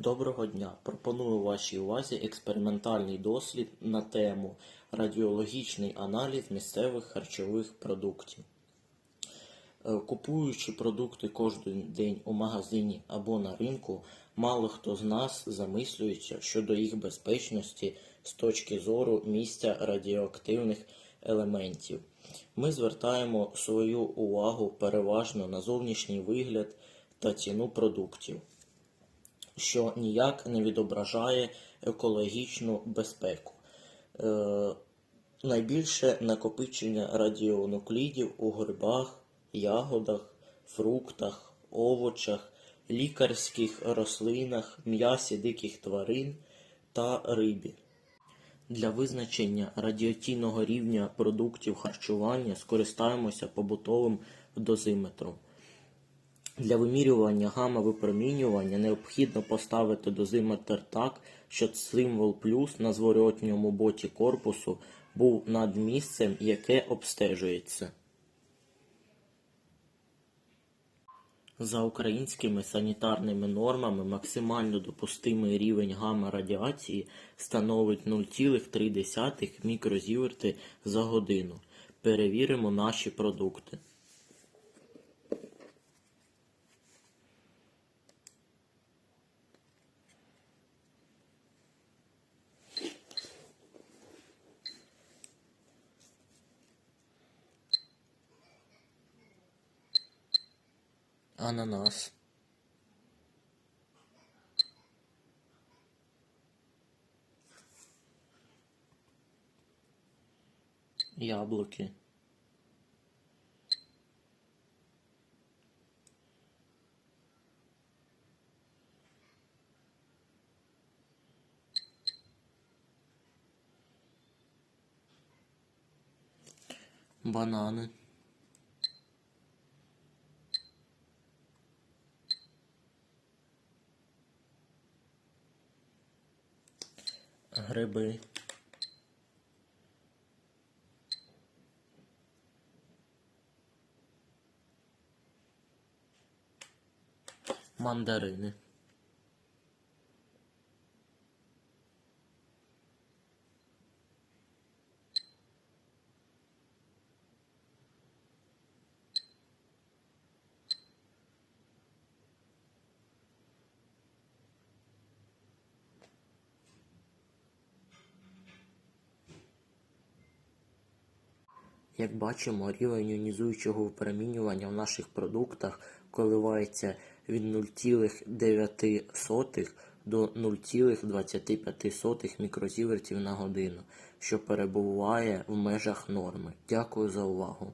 Доброго дня! Пропоную вашій увазі експериментальний дослід на тему радіологічний аналіз місцевих харчових продуктів. Е, Купуючи продукти кожен день у магазині або на ринку, мало хто з нас замислюється щодо їх безпечності з точки зору місця радіоактивних елементів. Ми звертаємо свою увагу переважно на зовнішній вигляд та ціну продуктів що ніяк не відображає екологічну безпеку. Е, найбільше накопичення радіонуклідів у грибах, ягодах, фруктах, овочах, лікарських рослинах, м'ясі диких тварин та рибі. Для визначення радіаційного рівня продуктів харчування скористаємося побутовим дозиметром. Для вимірювання гамма-випромінювання необхідно поставити дозиметр так, щоб символ плюс на зворотньому боці корпусу був над місцем, яке обстежується. За українськими санітарними нормами максимально допустимий рівень гамма-радіації становить 0,3 мікрозіверти за годину. Перевіримо наші продукти. Ананас. Яблуки. Банани. Гриби. Мандарини. Як бачимо, рівень іонізуючого випромінювання в наших продуктах коливається від 0,9 до 0,25 мікрозівертів на годину, що перебуває в межах норми. Дякую за увагу.